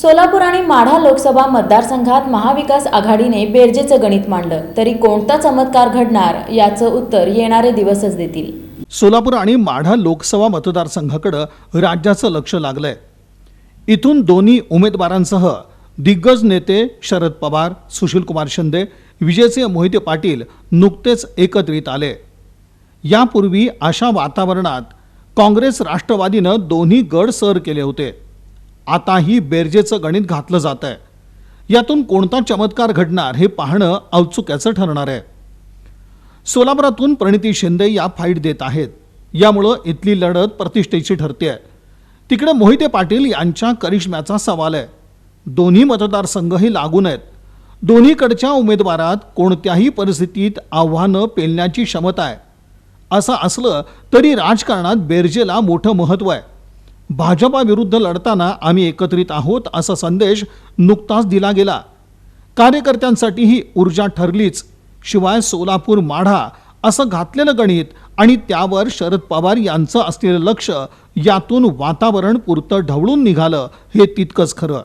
सोलापूर आणि माढा लोकसभा मतदारसंघात महाविकास आघाडीने बेरजेचं गणित मांडलं. तरी कोणता चमत्कार घडणार याचं उत्तर येणारे दिवसच देतील. सोलापूर आणि माढा लोकसभा मतदारसंघाकडं राज्याचं लक्ष लागलंय. इथून दोन्ही उमेदवारांसह दिग्गज नेते शरद पवार सुशीलकुमार शिंदे विजयसिंह मोहिते पाटील नुकतेच एकत्रित आले. यापूर्वी अशा वातावरणात काँग्रेस राष्ट्रवादीनं दोन्ही गड सर केले होते. आताही बेरजेचं गणित घातलं जात आहे यातून कोणता चमत्कार घडणार हे पाहणं औत्सुक्याचं ठरणार आहे. सोलापुरातून प्रणिती शिंदे या फाईट देत आहेत. यामुळं इथली लढत प्रतिष्ठेची ठरते आहे तिकडे मोहिते पाटील यांच्या करिश्म्याचा सवाल आहे. दोन्ही मतदारसंघही लागून आहेत दोन्हीकडच्या उमेदवारात कोणत्याही परिस्थितीत आव्हानं पेलण्याची क्षमता आहे. असं असलं तरी राजकारणात बेरजेला मोठं महत्त्व आहे. भाजपाविरुद्ध लढताना आम्ही एकत्रित आहोत असा संदेश नुकताच दिला गेला. कार्यकर्त्यांसाठी ही ऊर्जा ठरलीच. शिवाय सोलापूर माढा असं घातलेलं गणित आणि त्यावर शरद पवार यांचं असलेलं लक्ष यातून वातावरण पुरतं ढवळून निघालं हे तितकंच खरं.